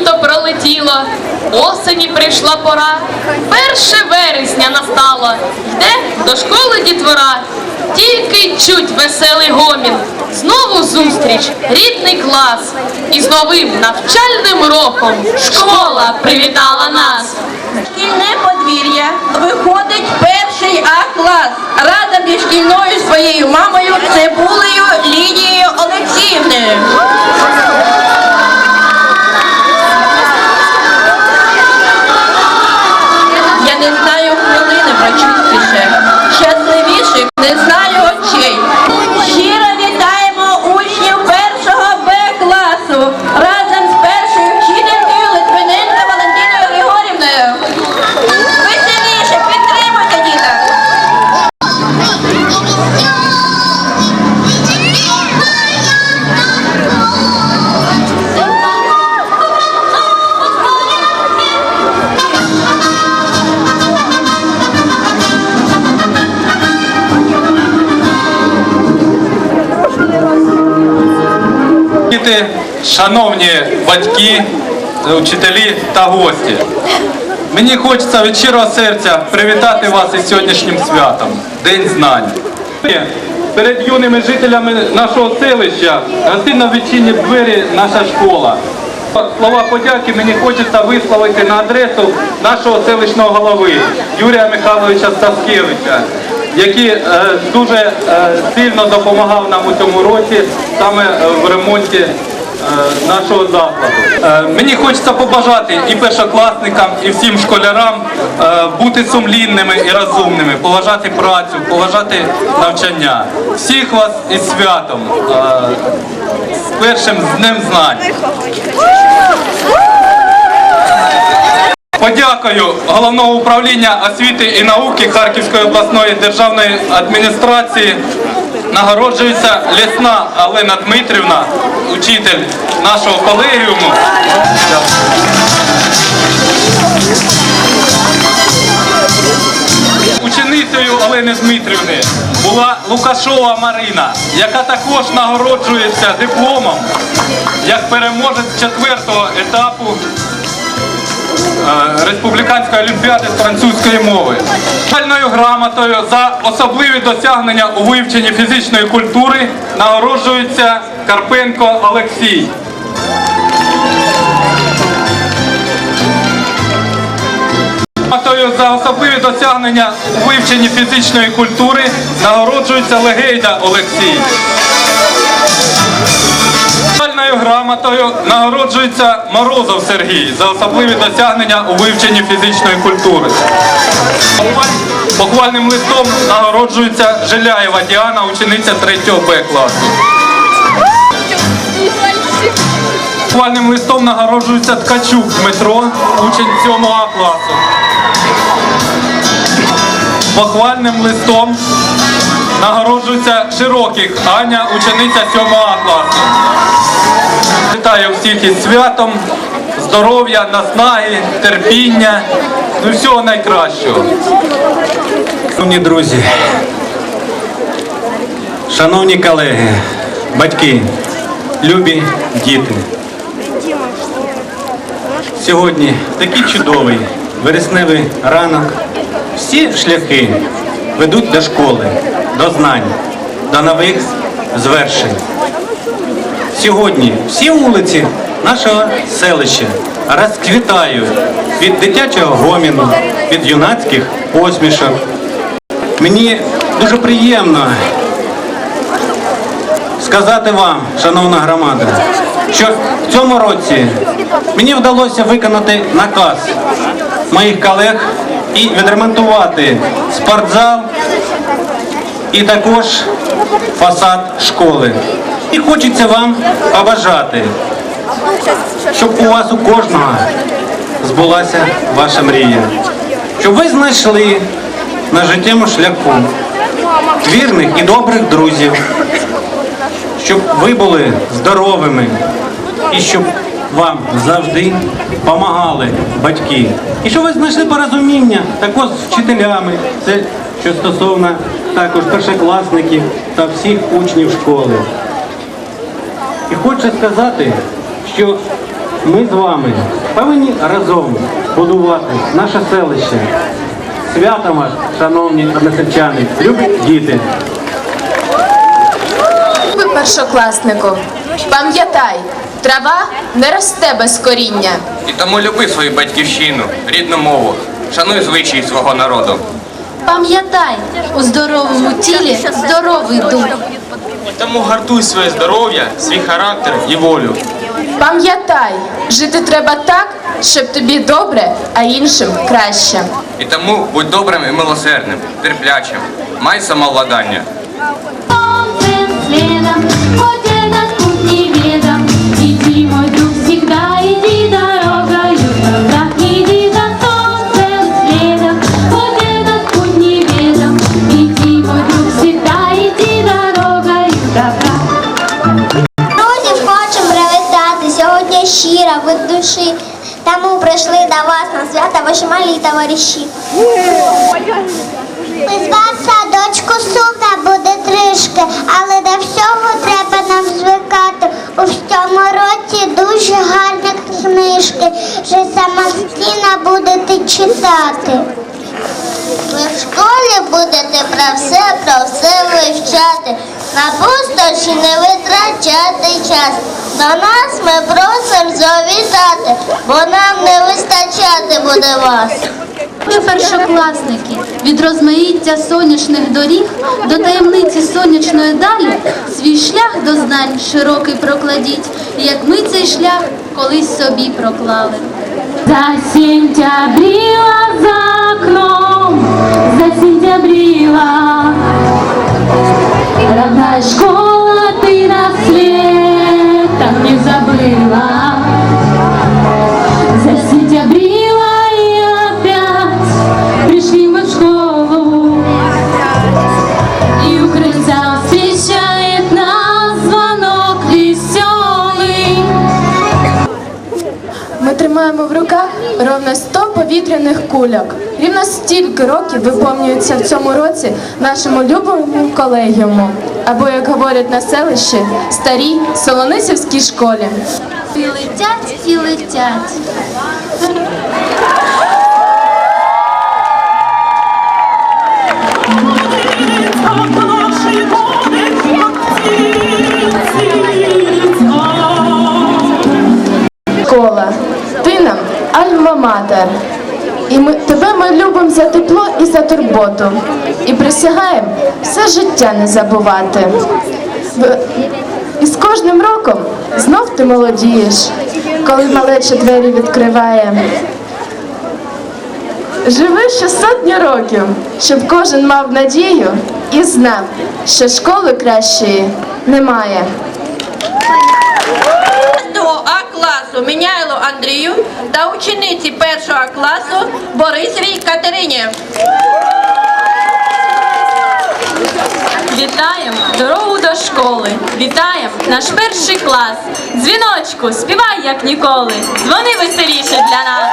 літо пролетіло, осені прийшла пора, перше вересня настало, йде до школи дітвора, тільки чуть веселий гомін, знову зустріч, рідний клас, і з новим навчальним роком школа привітала нас. Шкільне подвір'я виходить перший А клас разом зі шкільною своєю мамою Цибулею Лідією Олексіївною. Діти, шановні батьки, вчителі та гості. Мені хочеться від щирого серця привітати вас із сьогоднішнім святом День знань. Перед юними жителями нашого селища гостинно відчинні двері наша школа. Слова подяки мені хочеться висловити на адресу нашого селищного голови Юрія Михайловича Стаскевича, який е, дуже е, сильно допомагав нам у цьому році саме е, в ремонті нашого закладу. Мені хочеться побажати і першокласникам, і всім школярам бути сумлінними і розумними, поважати працю, поважати навчання. Всіх вас із святом, з першим з Днем знань. Подякую головного управління освіти і науки Харківської обласної державної адміністрації. Нагороджується лісна Олена Дмитрівна, учитель нашого колегіуму. Ученицею Олени Дмитрівни була Лукашова Марина, яка також нагороджується дипломом як переможець четвертого етапу Республіканської олімпіади з французької мови. Спеціальною грамотою за особливі досягнення у вивченні фізичної культури нагороджується Карпенко Олексій. За особливі досягнення у вивченні фізичної культури нагороджується Легейда Олексій. Спеціальною грамотою нагороджується Морозов Сергій за особливі досягнення у вивченні фізичної культури. Похвальним листом нагороджується Жиляєва Діана, учениця 3 Б класу. Похвальним листом нагороджується Ткачук Дмитро, учень 7 А класу. Похвальним листом нагороджується Широких Аня, учениця 7 А класу. Вітаю всіх із святом, здоров'я, наснаги, терпіння, ну всього найкращого. Шановні друзі, шановні колеги, батьки, любі діти. Сьогодні такий чудовий вересневий ранок. Всі шляхи ведуть до школи, до знань, до нових звершень. Сьогодні всі вулиці нашого селища розквітають від дитячого гоміну, від юнацьких посмішок. Мені дуже приємно сказати вам, шановна громада, що в цьому році мені вдалося виконати наказ моїх колег і відремонтувати спортзал і також фасад школи. І хочеться вам побажати, щоб у вас у кожного збулася ваша мрія, щоб ви знайшли на життєвому шляху вірних і добрих друзів, щоб ви були здоровими і щоб вам завжди допомагали батьки. І щоб ви знайшли порозуміння також з вчителями. Це що стосовно також першокласників та всіх учнів школи. І хочу сказати, що ми з вами повинні разом будувати наше селище. Свято вас, шановні односельчани, любі діти. Першокласнику, пам'ятай, трава не росте без коріння. І тому люби свою батьківщину, рідну мову, шануй звичаї свого народу. Пам'ятай, у здоровому тілі здоровий дух. І тому гартуй своє здоров'я, свій характер і волю. Пам'ятай, жити треба так, щоб тобі добре, а іншим краще. І тому будь добрим і милосердним, терплячим, май самовладання. Солнцем следом, товариші. Без вас садочку сумно буде трішки, але до всього треба нам звикати. У цьому році дуже гарні книжки, вже самостійно будете читати. Ви в школі будете про все, про все вивчати, на пустощі не витрачати час. До нас ми просимо завітати, бо нам не вистачати буде вас. Ви першокласники, від розмаїття сонячних доріг до таємниці сонячної далі свій шлях до знань широкий прокладіть, як ми цей шлях колись собі проклали. Засентябрила за окном, за засентябрила. Родная школа, ты рассвет так не забыла. Повітряних кульок. Рівно стільки років виповнюється в цьому році нашому любому колегіуму, або, як говорять на селищі, старій Солоницівській школі. І летять, і летять. Школа, ти нам альма-матер. І ми, тебе ми любимо за тепло і за турботу. І присягаємо все життя не забувати. І з кожним роком знов ти молодієш, коли малеча двері відкриває. Живи ще сотні років, щоб кожен мав надію і знав, що школи кращої немає. Андрію та учениці першого класу Борисовій Катерині. Вітаємо дорогу до школи. Вітаємо наш перший клас. Дзвіночку, співай як ніколи. Дзвони веселіше для нас.